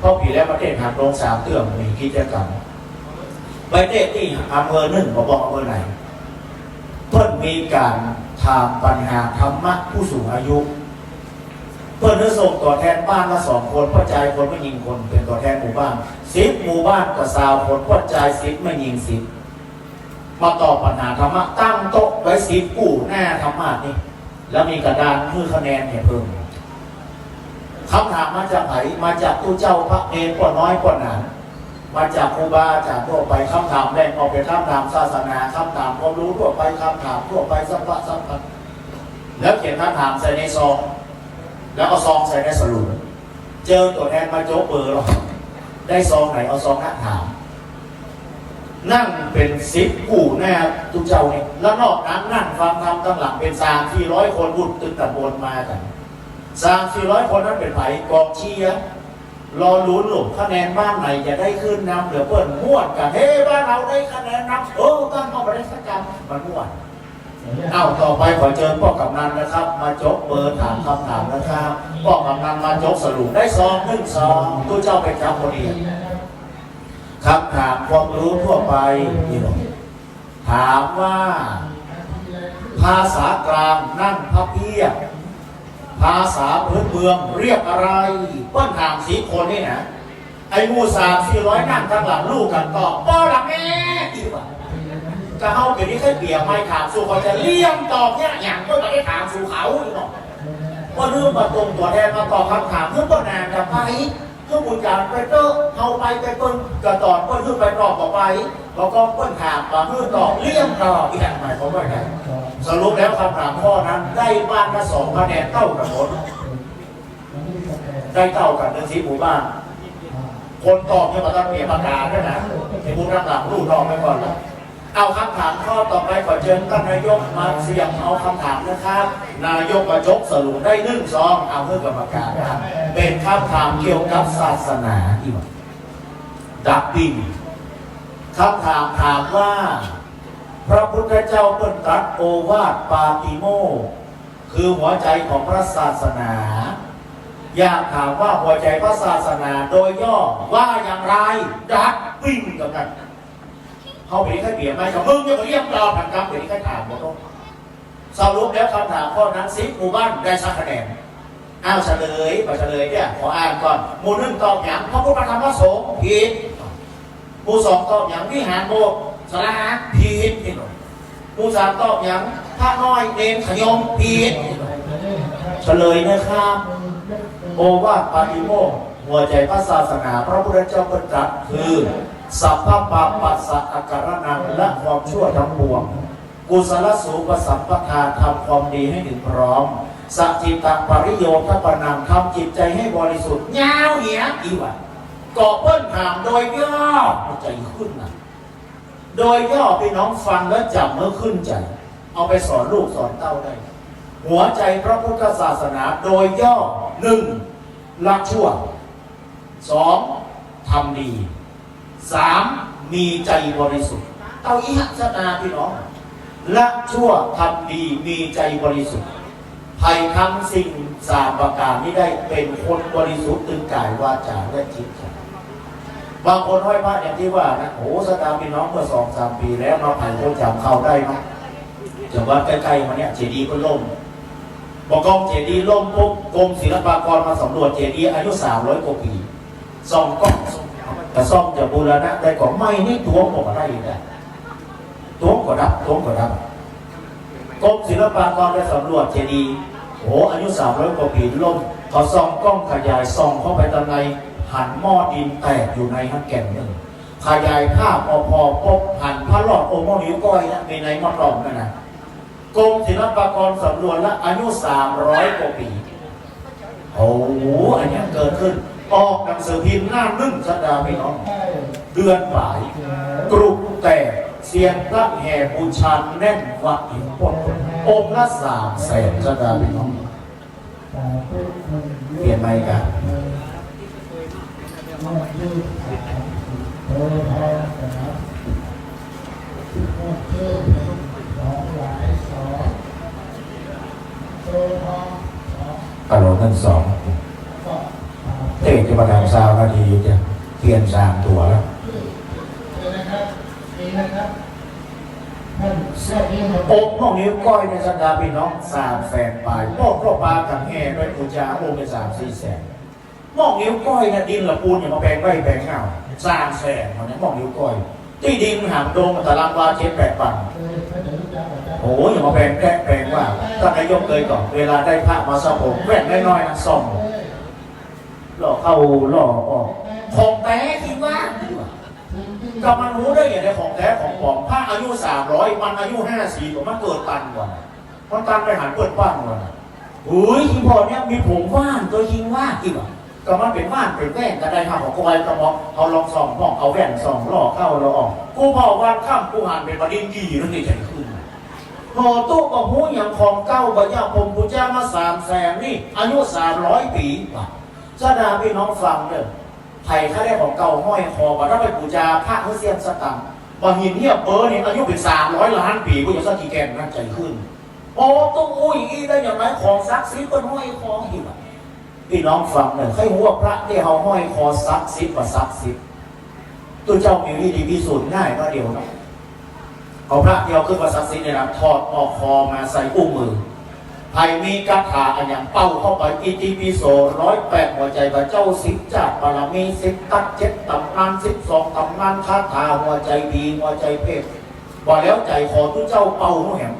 เพราะปีแล้วประเทศหางโรงสามเตื้อมมีกิจกรรมประเทศที่อำเภอหนึ่งบอกอำเภอไหนเพิ่นมีการถามปัญหาธรรมะผู้สูงอายุ เพื่อนได้ส่งตัวแทนบ้านละสองคนพ่อใจคนไม่ยิงคนเป็นตัวแทนหมู่บ้านสิบหมู่บ้านกับสาวคนพ่อใจสิบไม่ยิงสิบมาตอบปัญหาธรรมะตั้งโต๊ะไว้สิบกู้หน้าธรรมะนี่แล้วมีกระดานเพื่อคะแนนเนี่ยเพิ่ม คำถามมาจากไหนมาจากตู้เจ้าพระเนรกว่าน้อยกว่าหนามาจากครูบาอาจารย์ทั่วไปคำถามแบ่งออกเป็นคำถามศาสนาคำถามความรู้ทั่วไปคำถามทั่วไปสัมปะสัมพันธ์แล้วเขียนคำถามใส่ในซอง แล้วเอาซองใส่ในสรุปเจอตัวแทนมาโจ๊กเบอร์หรอกได้ซองไหนเอาซองนักถาม นั่งเป็นสิบกู่แน่ทุกเจ้าเนี่ยแล้วนอกนั้นนั่งฟังธรรมตั้งหลังเป็นสามที่ร้อยคนบุญตึกตะบนมากัน สามสี่ร้อยคนนั้นเป็นไผ่กองเชียร์รอลุ้นหลุมคะแนนบ้านไหนจะได้ขึ้นนำเหลือเปิ้นม่วนกันเฮ้บ้านเราได้คะแนนนำเออตั้งเข้าไปได้สักกันมันม่วนเอาต่อไปขอเชิญพ่อกำนันนะครับ มาจกเบอร์ถามคำถามนะครับพ่อกำนันมาจกสรุปได้ซองหนึ่งซองตู้เจ้าไปจับพอดีคำถามความรู้ทั่วไปนี่หรอกถามว่า ภาษากลางนั่งพับเพียบ ภาษาพื้นเมืองเรียกอะไรเปิ้นถามสีคนนี่นะไอ้หมูสามสี่ร้อยนั่งข้างหลังลูกกันตอป้อหลังแม่ที่ว่าจะเข้าไปนี่แค่เปียไม่ถามสู่เขาจะเลี่ยมตอบเนี่ยอย่างก็ไม่ได้ถามสู่เขาอีกหรอกว่าเรื่องมาตรงตัวแทนมาตอบคำถามเรื่องก็นานจะไป เรื่องบุญจารไปเตอร์เอาไปไปเปิ้ลกระตอบเปิ้ลเพื่อไปตอบต่อไปแล้วก็เปิ้ลถามมาเพื่อตอบเลี่ยมตอบอีกอย่างหมายความว่าไงสรุปแล้วคำถามข้อนั้น ได้บ้านละสองคะแนนเท่ากันหมดได้เท่ากันในสีหมู่บ้านคนตอบเนี่ยมาตั้งเปียประกาศด้วยนะไอ้ผู้รับหลังรูดตอบไปก่อนแล้ว เอาคำถามข้อต่อไปขอเชิญท่านนายกมาเสี่ยงเอาคำถามนะครับ นายกประจกสรุปได้หนึ่งซองเอาเพื่อกรรมการครับเป็นคำถามเกี่ยวกับศาสนาที่ว่าดับบินคำถามถามว่า พระพุทธเจ้าเปิ้นตรัสโอวาทปาติโมคือหัวใจของพระศาสนา อยากถามว่าหัวใจพระศาสนาโดยย่อว่าอย่างไรดับบินกับกัน เขาไปแค่เปลี่ยนไหมกับมึงยังเรียกตอผันคำไปแค่ถามหมดต้องสรุปแล้วคำถามข้อนั้นสิหมู่บ้านได้สักคะแนนอ้าวเฉลยไปเฉลยเนี่ยขออ่านก่อนหมู่หนึ่งตอบอย่างพระพุทธธรรมพระสงฆ์ผิดหมู่สองตอบอย่างวิหารโบสถ์สระอาผิดนี่หน่อยหมู่สามตอบอย่างพระน้อยเนนขยมผิดนี่หน่อยเฉลยนะครับโอวาทปาติโมกหัวใจพระศาสนา พระพุทธเจ้าประจักษ์คือ สัพพปาปัสสะอาการนังและความชั่วทั้งปวง กุศลสูปสัมปทาทำความดีให้ถึงพร้อมสัจจิตะปริโยทปนังทำจิตใจให้บริสุทธิ์ยาวเหยียอีวันก่อเปิ้นถามโดยย่อใจขึ้นนะโดยย่อพี่น้องฟังแล้วจำเมื่อขึ้นใจ เอาไปสอนลูกสอนเต้าได้ หัวใจพระพุทธศาสนาโดยย่อหนึ่งละชั่วสองทำดี สามมีใจบริสุทธิ์เอาอีหัสนาพี่น้องละชั่วทำดีมีใจบริสุทธิ์ภัยทำสิ่งสามประการนี้ได้เป็นคนบริสุทธิ์ตึงกายวาจาและจิตใจบางคนห้อยพระอย่างที่ว่านะโอ้สตาพี่น้องเมื่อสองสามปีแล้วมาผ่านคนจำเข้าได้ไหมจังหวัดใกล้ๆมาเนี่ยเจดีย์ก็ล่มบอกกองเจดีย์ล่มปุ๊บกรมศิลปากรมาสำรวจเจดีย์อายุสามร้อยกว่าปีส่องกล้องส่อง แต่ซ่อมจะบูรณะได้ก็ไม่นี่ทวงบอกอะไรได้ทวงก็รับทวงก็รับกรมศิลปากรได้สำรวจเจดีย์โอ้อายุสามร้อยกว่าปีล่มเขาส่องกล้องขยายส่องเข้าไปตรงในหันหม้อดินแตกอยู่ในฮันแก่นหนึ่งขยายภาพอพอพบหันพระหลอดโอมนิ้วก้อยนะมีในมะกรองนั่นนะกรมศิลปากรสำรวจและอายุสามร้อยกว่าปีโอ้โหอันนี้เกิดขึ้น ออกหนังสือพิมพ์หน้าหนึ่งสัปดาห์พี่น้อง เดือนบ่าย กรุบแต่เสียงพระแห่บูชาแน่นวัดหินปนองค์ละสามแสนสัปดาห์พี่น้อง เปลี่ยนไหมกันกระโหลกทั้งสอง เตะจะประดับซาวนาทีจะเปลี่ยนสามตัวแล้วนี่นะครับนี่นะครับท่านเสื้อนี้มาโอ้พวกนิ้วก้อยในสันดาพี่น้องสามแสนปลายพวกพวกปลากับแห่ด้วยปูจาโอ้เป็นสามสี่แสนมองนิ้วก้อยนะดินละปูนอย่ามาแปลงไว้แปลงเงาสามแสนมันนี้มองนิ้วก้อยที่ดินหามโดงตารางวาเจ็ดแปดปันเคยท่านจะรู้จักอาจารย์โอ้ยอย่ามาแปลงแปลงแปลงว่าท่านนายกเคยก่อนเวลาได้พระมาสะผมแว่นน้อยๆนะซ่อม หล่อเข้าหล่อออก ของแท้คิดว่าก็มันรู้ได้อย่างไรของแท้ของปลอมพระอายุสามร้อยมันอายุห้าสี่ก็มันเกิดตันกว่าน่ะมันตันไปหันเปิดบ้านกว่าน่ะอุ้ยอีพอเนี่ยมีผมว่านตัวยิงว่านอีกอะก็มันเป็นว่านเป็นแว่นก็ได้ทำของกูไว้กระบอกเอาลองส่องมองเอาแว่นส่องล่อเข้าเราออกกูพอวันข้ามกูหันเป็นประเด็นกี่นั่นนี่ใจขึ้นพอตู้บอกหูอย่างของเก้าบัญญัติผมกูจ้ามาสามแสนนี่อายุสามร้อยปีว่ะ สดาพี่น้องฟังเด้อไทยข้าได้ของเก่าห้อยคอว่าถ้าไปปูจาพระเขาเสียมสตังบางหินเนี่ยเบอร์เนี่ยอายุเป็นสามร้อยล้านปีกูจะสักกี่แกนนั่นใจขึ้นโอ้ต้องอุ้ยอีได้อย่างไรของซักซิดเป็นห้อยคออีกอะพี่น้องฟังหน่ยให้หัวพระที่เขาห้อยคอซักซิดว่าซักซิดตัวเจ้ามีวิธีพิสูจน์ง่ายก็เดียวนะเอาพระเดียวขึ้นมาซักซิดเนี่ยนะถอดออกคอมาใส่อุ้งมือ ไผ่มีกาถาอันอย่างเป้าเข้าไปอิติปิโสร้อยแปดหัวใจพระเจ้าสิบจากบารมีสิบตัดเจ็ดตำนานสิบสองตำนานคาถาหัวใจดีหัวใจเพศว่แล้วใจขอทุกเจ้าเป้าหัวแหม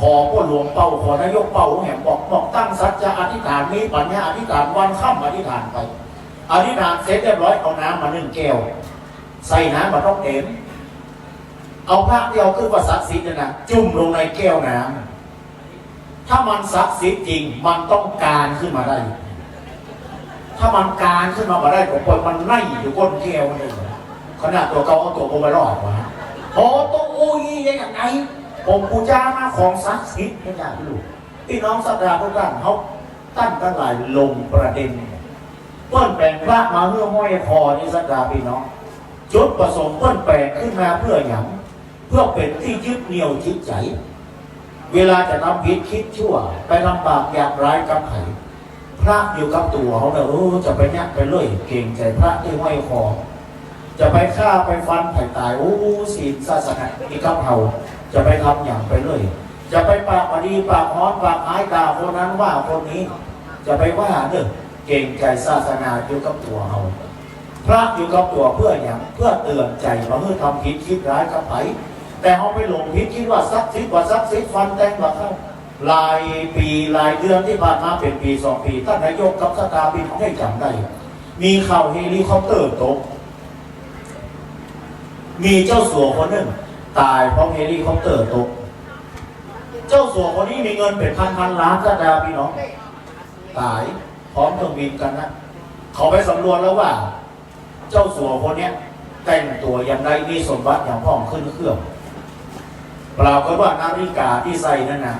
ขอพ่อหลวงเป้าขอนายกเป้าหัวแหมบอกบอกตั้งสัจจะอธิษฐานมีปัญญาอธิษฐานวันค่ำอธิษฐานไปอธิษฐานเสร็จเรียบร้อยเอาน้ำมาหนึ่งแก้ว ใส่น้ำมาต้องเต็มเอาพระเดียวขึ้นว่าศักดิ์สิทธิ์นยนะจุ่มลงในแก้วน้ำ ถ้ามันศักดิ์สิทธิ์จริง มันต้องการขึ้นมาได้ ถ้ามันการขึ้นมามาได้ผมปล่อยมันไล่อยู่ก้นแก้วนี่ขนาดตัวเก่าเอาตัวผมไปรอดวะโอ้ต้องอุ้ยยังไงผมปูจามาของศักดิ์สิทธิ์ไม่อยากรู้พี่น้องสัตยาทุกท่านเขาตั้งตั้งหลายลงประเด็นเปิ้นแปลงพระมาเพื่อห้อยคอนี่สัตยาพี่น้องจุดประสงค์เปิ้นแปลงขึ้นมาเพื่อหยังเพื่อเป็นที่ยึดเหนี่ยวจิตใจ เวลาจะทำผิดคิดชั่ว ไปทำบาปอย่างร้ายกับไผ่พระอยู่กับตัวเขาเนี่ยเออจะไปเนี่ยไปเลยเก่งใจพระที่ห้อยคอจะไปฆ่าไปฟันไผ่ตายโอ้ศีลศาสนาอีกกับเขาจะไปทำอย่างไปเลยจะไปปากอดีปากฮ้อนปากหายด่าคนนั้นว่าคนนี้ จะไปว่าเด้อเก่งใจศาสนาอยู่กับตัวเขาพระอยู่กับตัวเพื่ออย่างเพื่อเตือนใจว่าเมื่อทำผิดคิดร้ายกับไผ่ แต่เขาไปหลงผิดคิดว่าซักซิดว่าซักซิดฟันแตงว่าเข้าหลายปีหลายเดือนที่ผ่านมาเป็นปีสองปีท่านนายกกับสตาบินให้จำได้ มีข่าวเฮลิคอปเตอร์ตก มีเจ้าสัวคนหนึ่ง ตายเพราะเฮลิคอปเตอร์ตก เจ้าสัวคนนี้มีเงินเป็นพันพันล้านสตาพี่น้องตายพร้อมเครื่องบินกันนะเขาไปสำรวจแล้วว่า เจ้าสัวคนเนี้ยแต่งตัวอย่างไรมีสมบัติอย่างพ่องขึ้นเครื่อง ปล่าก็ว่านาฬิกาที่ใส่นั่นนะ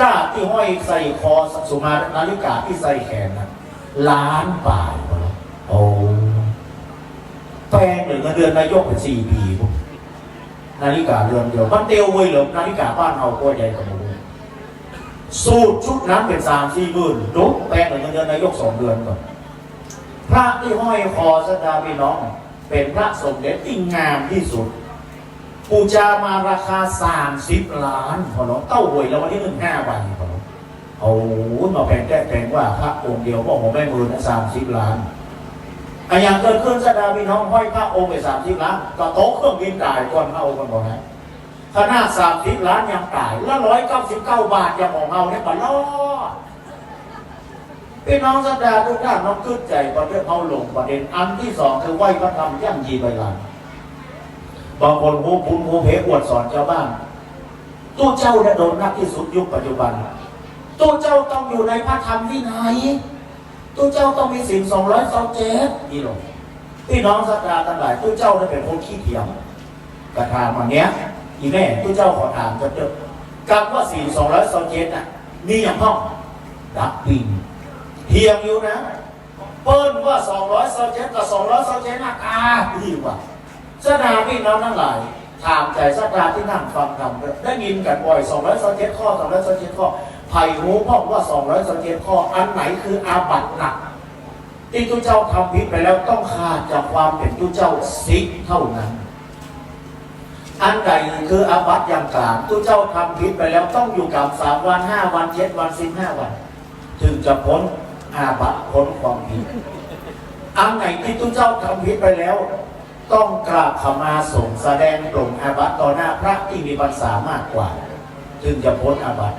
ก้าที่ห้อยใส่คอสุมานาฬิกาที่ใส่แขนนะล้านบาทพอแล้วโอ้แพงหนึ่งเงินเดือนนายกเป็นสี่ปีนาฬิกาเรือนเดียวมันเตียวเว้ยเหรอนาฬิกาบ้านเราก็ใหญ่กว่ามูสูตรชุดนั้นเป็นสามสี่หมื่นลุกแพงหนึ่งเงินเดือนนายกสองเดือนก่อนพระที่ห้อยคอสดาพี่น้อง เป็นพระสมเด็จที่งามที่สุด ปูจามาราคาสามสิบล้านพอเนาะเต้าหวยแล้ววันที่หนึ่งห้าใบพอเนาะโอ้มาแพงแก้แพงว่าพระองค์เดียวบอกผมไม่มือนะสามสิบล้านอะอย่างเกิดขึ้นสดาพี่น้องห้อยพระองค์ไปสามสิบล้านก็โต๊ะเครื่องบินตายก่อนพระองค์กันบอกนะขนาดสามสิบล้านยังตายแล้วร้อยเก้าสิบเก้าบาทยังของเราเนี่ยก็รอดพี่น้องสดาทุกท่านน้องขึ้นใจประเด็นเอาลงประเด็นอันที่สองคือไหวพระธรรมย่ำยีใบลาน บางคนหูพุนหูเพอวดสอนชาวบ้าน ตู้เจ้าเนี่ยโดนนักที่สุดยุคปัจจุบัน ตู้เจ้าต้องอยู่ในพระธรรมวินัยตู้เจ้าต้องมีสิ่งสองร้อยสองเจ็ดนี่หรอกพี่น้องสัตยาทั้งหลายตู้เจ้าเนี่ยเป็นคนขี้เถียงกระถามอันเนี้ยอีแม่ตู้เจ้าขอถามจะเจอกับว่าสิ่งสองร้อยสองเจ็ดน่ะนี่อย่างพ่อดักปิงเทียงอยู่นะ เปิ้ลว่าสองร้อยสองเจ็ดกับสองร้อยสองเจ็ดน่ะกาดีกว่า สดาพี่น้องทั้งหลายถามใจสดาที่นั่งฟังธรรมด้วยได้ยินกันบ่อย2 2 7ข้อ2 2 7ข้อไผ่หูพ่อว่า2 2 7ข้อ อันไหนคืออาบัตหนักที่ทุเจ้าทำผิดไปแล้วต้องขาดจากความเป็นทุเจ้าสิกเท่านั้น อันใดคืออาบัตอย่างกลางทุเจ้าทำผิดไปแล้วต้องอยู่กับสามวันห้าวันเจ็ดวันสิบห้าวัน ถึงจะพ้นอาบัตพ้นความผิด อันไหนที่ทุเจ้าทำผิดไปแล้ว ต้องกราบขมาส่งแสดงตรงอาบัตต่อหน้าพระที่มีพรรษามากกว่าถึงจะพ้นอาบัติ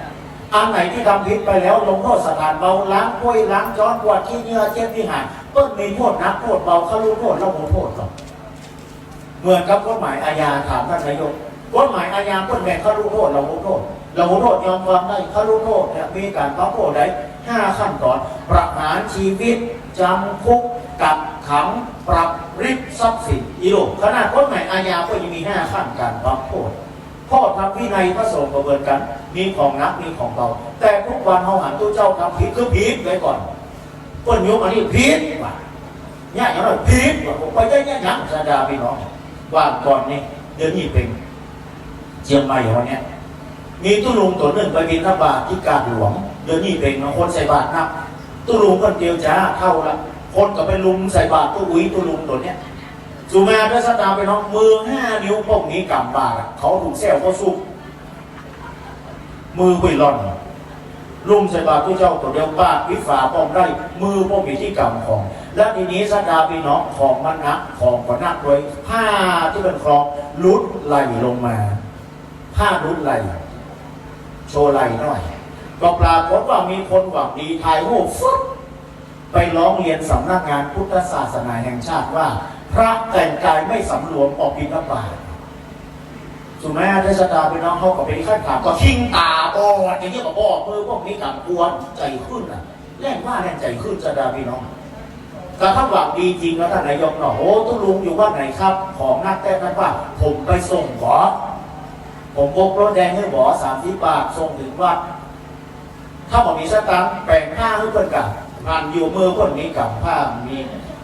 อันไหนที่ทำผิดไปแล้วลงโทษสถานเบาล้างกล้วยล้างจ้อนปวดที่เนื้อเจ็บที่หางก็มีโทษนักโทษเบาเขารู้โทษเราโมโทษหรอกเหมือนกับกฎหมายอาญาถามท่านนายกกฎหมายอาญาคนแบ่งเขารู้โทษเราโมโทษเราโมโทษยอมความได้เขารู้โทษเนี่ยมีการพักโทษได้ห้าขั้นตอนประหารชีวิตจำคุก กักขังปรับริบทรัพย์สินอีโลกขนาดกฎหมายอาญาก็ยังมีหน้าขั้นการพักโทษข้อทำวินัยพระสงฆ์ประเมินกัน มีของนักมีของเบาแต่ทุกวันเขาหันตัวเจ้าทำผิดคือผิดไว้ก่อนคนยกอันนี้ผิดว่ะเนี่ยอย่างไรผิดว่ะผมไปได้เนี่ยยังสดาพี่น้องว่าก่อนนี่เดือนนี้เป็นเชียงใหม่วันเนี้ยมีตุลุงตัวหนึ่งไปบินทบาทที่กาดหลวง เดือนนี้เป็นคนใส่บาตรนับตุลุงคนเดียวจ้าเท่าละ คนก็ไปลุมใส่บาตรตัวอุ้ยตุลุงตัวเนี้ยสุมาพระสตาไปน้องมือห้านิ้วพวกนี้กำบากอะเขาถูกแซวเขาสุกมือคุยร่อนลุมใส่บาตรผู้เจ้าตัวเดียวบาดวิฝาป้องได้มือพวกมีที่กำของ และทีนี้สตาพี่น้องของมันนักของก็นักด้วยผ้าที่เป็นคลองลุดไหลลงมา ผ้าลุดไหลโชว์ไหลหน่อยก็ปรากฏว่ามีคนหวังดีถ่ายรูปฟึ๊บ ไปร้องเรียนสำนักงานพุทธศาสนาแห่งชาติว่า พระแต่งกายไม่สำรวมออกบิณฑบาตสุแม่เทศดาพี่น้องเขาก็เป็นขั้นถามก็ทิ้งตาบอดอย่างนี้ก็บอกมือพวกนี้กับกวนใจขึ้นอะแรงว่าแรงใจขึ้นจะดาพี่น้องแต่ถ้าหวังดีจริงแล้วท่านนายกเนาะโอ้ตุลุงอยู่ว่าไหนครับ ของนักแต่นั้นว่า ผมไปส่งบอผมพกรถแดงให้บอสามสิบบาทส่งถึงวัดถ้าบอกมีสตังค์แปลงผ้าให้เพื่อนกัน ผ่านอยู่มือเพื่อนมีกับผ้ามี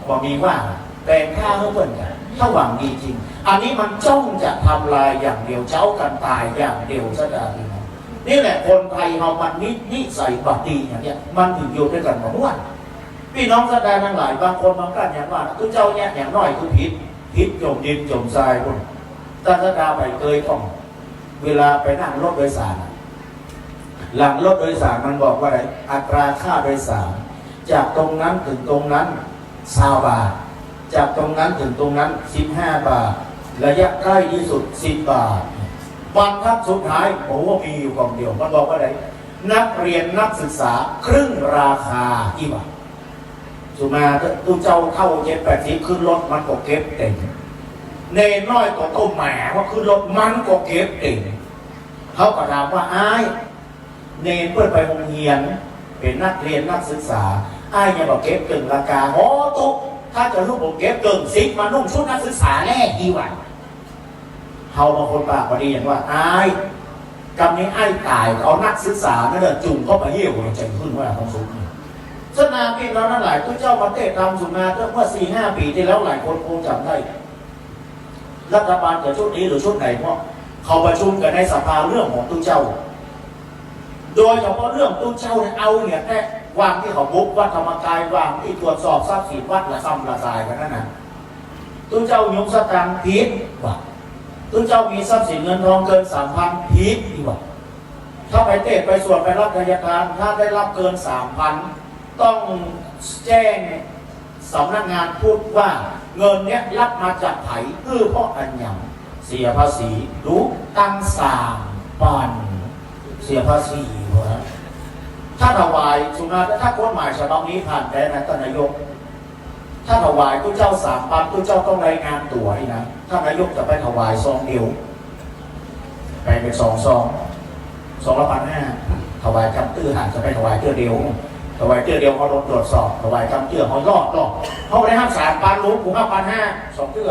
บอกมีว่าแปลงผ้าให้เพื่อนกันถ้าหวังดีจริง อันนี้มันจ้องจะทำลายอย่างเดียวเจ้ากันตายอย่างเดียวซะดาพี่น้องนี่แหละคนไทยเรามันนินิสัยบัดดีอย่างเนี้ยมันถึงอยู่ด้วยกันมาม่วนพี่น้องสดาทั้งหลายบางคนบางกันอย่างว่าตุเจ้าเนี่ยอย่างน้อยคือผิดผิดจมดินจมทรายคนตาสดาไปเคยต้องเวลาไปนั่งรถโดยสาร หลังรถโดยสารมันบอกว่าอะไรอัตราค่าโดยสาร จากตรงนั้นถึงตรงนั้นสาบาท จากตรงนั้นถึงตรงนั้นสิบห้าบาท ระยะใกล้ที่สุดสิบบาทบรรทัดสุดท้ายผมว่ามีอยู่กองเดียว มันบอกว่าอะไรนักเรียนนักศึกษาครึ่งราคากี่บาทสุมาตุเจ้าเข้าเจ็ดแปดสิบขึ้นรถมันก็เก็บเต็มเนน้อยก็ต้มแหมว่าขึ้นรถมันก็เก็บเต็มเขาก็ถามว่าอ้ายเนนเพื่อนไปโรงเรียนเป็นนักเรียนนักศึกษา ไอ้เนี่ยบอกเก็บเกินราคาโอ้ตุกถ้าจะลูกผมเก็บเกินสิบมานุ่งชุดนักศึกษาแน่ดีกว่าเฮาบางคนปากพอดีอย่างว่าไอ้กำนี้ไอ้ตายเอานักศึกษานั่นแหละจุ่มเข้าไปเหี้ยวใจขึ้นว่าของสุขสนาพี่เรานั่นหลายทุกเจ้าประเทศทำสุนาเมื่อสี่ห้าปีที่แล้วหลายคนคงจำได้รัฐบาลจะชุดนี้หรือชุดไหนเพราะเขาประชุมกันในสภาเรื่องของทุกเจ้า โดยเฉพาะเรื่องตู้เช่าเนี่ยเอาเนี่ยแค่ วางที่เขาบุกวัดธรรมกายวางที่ตรวจสอบทรัพย์สินวัดละซ้ำละสายกันนั่นนะตู้เจ้ายกสตางค์ผิดว่ะตู้เจ้ามีทรัพย์สินเงินทองเกินสามพันผิดอีกว่ะถ้าไปเทศไปส่วนไปรับราชการถ้าได้รับเกินสามพันต้องแจ้งสำนักงานพูดว่าเงินเนี้ยรับมาจากไผเพื่อเพราะอันหยังเสียภาษีรู้ตั้งสามปันเสียภาษีวะ ถ้าถวายสุนัขถ้ากฎหมายฉบับนี้ผ่านแต่นะท่านนายก ถ้าถวายตู้เจ้าสามปันตู้เจ้าต้องรายงานตัวให้นะถ้านายกจะไปถวายซองเดียวแบ่งเป็นสองซองสองละพันห้าถวายกำตื้อหากจะไปถวายเตื้อเดียวถวายเตื้อเดียวเขาลดตรวจสอบถวายกำเตื้อเขายอดรอเขาไปห้ามสามปันรู้กูห้าปันห้าสองเตื้อ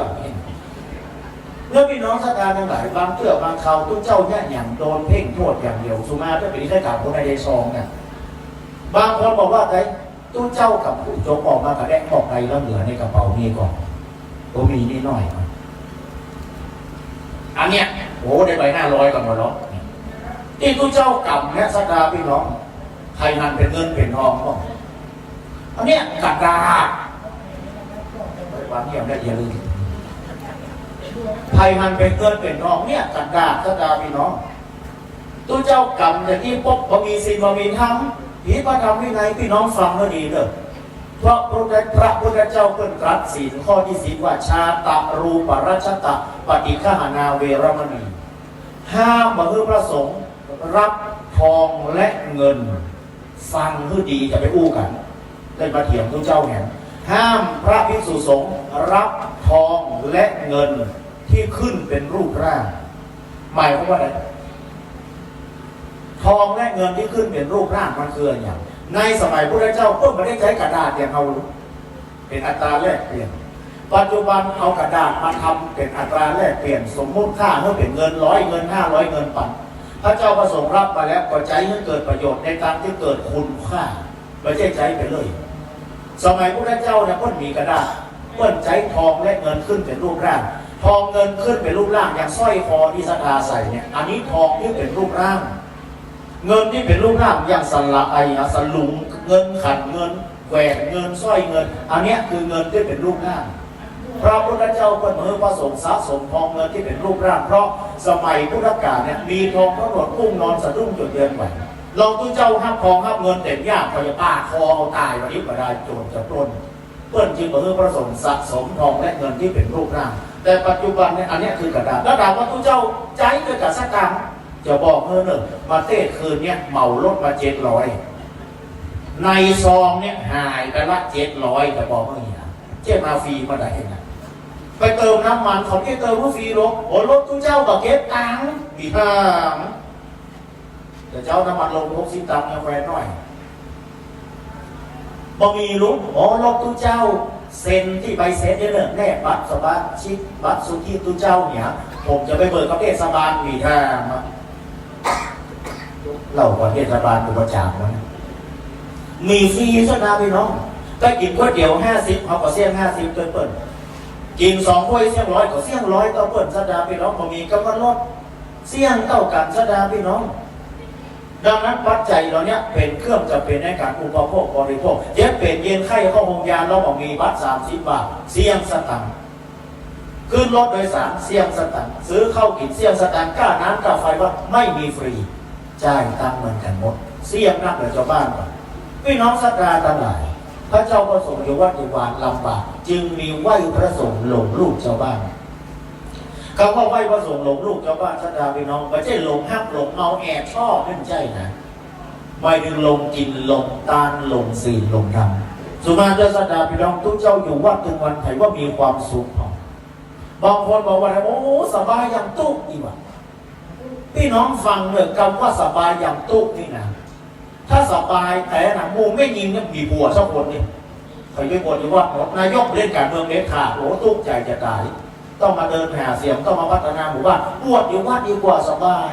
เมื่อพี่น้องสตาทั้งหลายบางเตื้อบางเขาตุ้เจ้าเนี่ยอย่างโดนเพ่งโทษอย่างเดียวสุมาถ้าเป็นที่ได้กล่าวคนในเดซองเนี่ย บางคนบอกว่าไอ้ตุ้เจ้ากับผู้โจกออกมากระแดกบอกไงแล้วเหลือในกระเป๋านี่ก่อนก็มีนี่น้อยก่อนอันเนี้ยโอ้ได้ใบหน้าร้อยก่อนหมดแล้วที่ตุ้เจ้ากำเนี่ยสตาพี่น้องใครนันเป็นเงินเป็นทองบ้างอันเนี้ยกระดาษความเงียบได้อย่าลืมไทยมันเป็นเกินเป็นน้องเนี่ยกันดาสัดาพี่น้องตู้เจ้ากรรมแต่ที่ปกบมีศีลบมีธรรม ผีพระธรรมวินัยพี่น้องฟังก็ดีเด้อเพราะพระพุทธพระพุทธเจ้าเพิ่นตรัสศีลข้อที่ศีว่าชาตะรูปรัชตะปฏิฆหานาเวรมณี ห้ามมาคือพระสงฆ์รับทองและเงิน ฟังคือดีจะไปอู้กันได้มาเถียงทุกเจ้าเนี่ยห้ามพระภิกษุสงฆ์รับทองและเงินที่ขึ้นเป็นรูปร่าง หมายความว่าอะไร ทองและเงินที่ขึ้นเป็นรูปร่างมันคืออย่าง ในสมัยพระเจ้าก็ไม่ได้ใช้กระดาษอย่างเราเป็นอัตราแลกเปลี่ยน ปัจจุบันเอากระดาษมาทำเป็นอัตราแลกเปลี่ยน สมมุติค่าเพื่อเป็นเงินร้อยเงินห้าร้อยเงินปันพระเจ้าประสงค์รับมาแล้วก็ใช้ให้เกิดประโยชน์ในการที่เกิดคุณค่าไม่ใช่ใช้ไปเลย สมัยพระเจ้าเนี่ยเพิ่นมีกระดาษเพิ่นใช้ทองและเงินขึ้นเป็นรูปร่างทองเงินขึ้นเป็นรูปร่างอย่างสร้อยคอที่สตาใส่เนี่ยอันนี้ทองที่เป็นรูปร่าง เงินที่เป็นรูปร่างอย่างสละไอสลุงเงินขันเงินแหวนเงินสร้อยเงิน อันนี้คือเงินที่เป็นรูปร่างพระพุทธเจ้าเปิดมือพระสงฆ์สะสมทองเงินที่เป็นรูปร่าง เพราะสมัยพุทธกาลเนี่ยมีทองพระโดดกุ้งนอนสะดุ้งจนเดือนไหวลองตู้เจ้าห้ามทองห้ามเงินเต็มยากพยาบ้าคอเอาตายวันนี้ก็ได้โจรจะปล้นเปิ้นจึงมือพระสงฆ์สะสมทองและเงินที่เป็นรูปร่าง แต่ปัจจุบันเนี่ยอันนี้คือกระดาษแล้วถามว่าตู้เจ้าใจด้วยกับสักกรรม จะบอกเมื่อหนึ่งมาเต้คืนเนี่ยเหมารถมาเจ็ดร้อยในซองเนี่ยหายไปละเจ็ดร้อยจะบอกเมื่อไหร่เจ็ดมาฟรีมาได้ยังไงไปเติมน้ำมันเขาไม่เติมว่าฟรีหรอกโอ้รถตู้เจ้ากับเก็บตังค์ปีห้างแต่เจ้าน้ำมันลงหกสิบตังค์เนี่ยแฟนหน่อยบ่มีรู้อ๋อรถตู้เจ้าเซ็นที่ใบเซ็นเนี่ยเนี่ยแนบบัตรสบายชิกบัตรสุขีตู้เจ้าเนี่ย ผมจะไปเบิกกับเทศบาลมีทาง เล่าว่าเทศบาลอุปจารนะมีฟรีซะนะพี่น้องก็กินก๋วยเตี๋ยวห้าสิบเขาก็เสี่ยงห้าสิบเปิ้ลกินสองถ้วยเสี่ยงร้อยก็เสี่ยงร้อยต่อเปิ่นสดาพี่น้องบ่มีกำลังลดเสี่ยงเท่ากันสดาพี่น้องดังนั้นปัจจัยเราเนี้ยเป็นเครื่องจำเป็นในการอุปโภคบริโภคเย็บเป็นเย็นไข้เข้าโรงยาเราบอกมีบัตรสามสิบบาทเสี่ยงสตังค์ขึ้นรถโดยสารเสี่ยงสตังค์ซื้อเข้ากินเสี่ยงสตังค์ค่าน้ำค่าไฟว่าไม่มีฟรี จ่ายตังเหมือนกันหมด เสียงนักเหลยชาวบ้านก่อนพี่น้องสัตราทั้งหลาย พระเจ้าประสงค์อยู่วัดอยู่วานลำบาก จึงมีไหวพระสงฆ์หลงลูกชาวบ้านคำว่าไหวพระสงฆ์หลงลูกชาวบ้านสัตราพี่น้องไม่ใช่หลงฮักหลงเมาแอบชอบนั่ใช่นะหมายถึงลงกินลงตานลงศีลลงธรรมสุมาเจ้าสัตราพี่น้องทุกเจ้าอยู่วัดถึงวันไถว่ามีความสุขพอบางคนบอกว่าโอ้สบายอย่างตุ๊กอีกว่ะ พี่น้องฟังเนอคำว่าสบายอย่างตุ๊กนี่นะถ้าสบายแต่หนังมูไม่ยิงเนี่ยมีผัวสักคนนี่ใครไปบ่นอยู่ว่านายกเล่นการเมืองเด็ดขาดโอ้ตุ้ใจจะตายต้องมาเดินหาเสียงต้องมาพัฒนาหมู่บ้านบวชอยู่วัดดีกว่าสบาย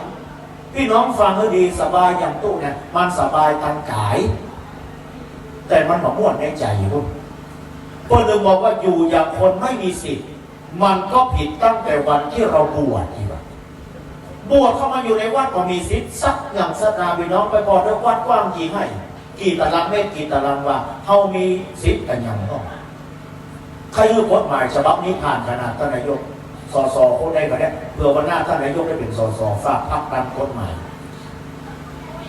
พี่น้องฟังให้ดีสบายอย่างตู้เนี่ยมันสบายทางกาย แต่มันหมม่วนในใจคุณคนหนึ่งบอกว่าอยู่อย่างคนไม่มีสิทธิ์ มันก็ผิดตั้งแต่วันที่เราบวชอีกว่า บวชเข้ามาอยู่ในวัดก็มีสิทธิ์สักอย่างสตาพี่น้องไปบอกด้วยวัดกว้างกี่ให้ กี่ตารางเมตรกี่ตารางวาเขามีสิทธิ์กันอย่างน้อยใครคือกฎหมายฉบับนี้ผ่านขนาดท่านนายกสสคนใดก็ได้เพื่อวันหน้าท่านนายกได้เป็นสสฝากพักตามกฎหมาย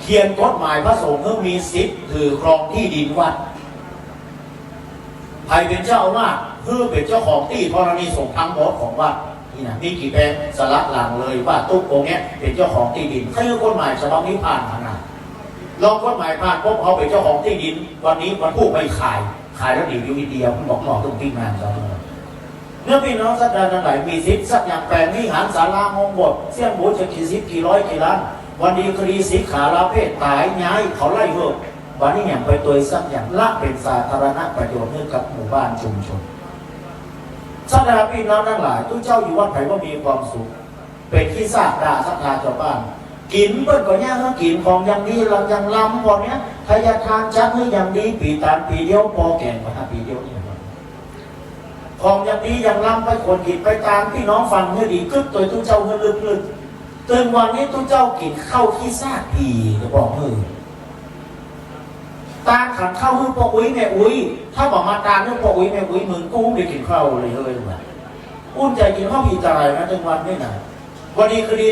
เขียนกฎหมายพระสงฆ์เพื่อมีสิทธิ์ถือครองที่ดินวัดใครเป็นเจ้าอาวาสเพื่อเป็นเจ้าของที่ธรณีสงฆ์ทั้งหมดของวัด มีกี่แปลงสลักหลังเลยว่าตุ๊กองค์เนี้ยเป็นเจ้าของที่ดินคือกฎหมายฉบับนี้ผ่านขนาลองกฎหมายผ่านปุ๊บเขาเป็นเจ้าของที่ดิน วันนี้วันพูดไปขาย ขายแล้วดีอยู่อินเดียคุณบอกหมอตรงที่งานเขาเมื่อพี่น้องสัตว์ทั้งหลายมีสิทธิ์สักอย่างแปลงนิหารศาลามงบทเสี่ยงบูจะกี่สิบกี่ร้อยกี่ล้านวันนี้คดีสิขาลาเพศตายย้ายเขาไล่เหอะวันนี้อย่างไปตัวสักอย่างละเป็นสาธารณประโยชน์ให้กับหมู่บ้านชุมชน สดาพี่น้องทั้งหลายทุกเจ้าอยู่วัดไผ่ว่ามีความสุข เป็นที่ทราบด่าสักทาชาวบ้าน กินเปิ้นก็ย่างเขากินของอย่างนี้เรายังล้ำกว่านี้ทายาทานจัดให้อย่างดีปีตานปีเดียวพอแก่งกว่าปีเดียวนี่ของอย่างนี้ยังล้ำไปคนกินไปตามพี่น้องฟังให้ดีกึกตัวทุกเจ้าเงินลึกๆตื่นวันนี้ทุกเจ้ากินข้าวที่ซากผีจะบอกมือ ตาขันเข้าวให้พวกอุ้ยแม่อุ้ยถ้าบอกมาตาเรื่องพวกอุ้ยแม่อุ้ยมึงกูไม่กินข้าวเลยเฮ้ยมึงอุ้นใจกินข้าวผีตายนะจังวันนี่นะวันนี้คือดี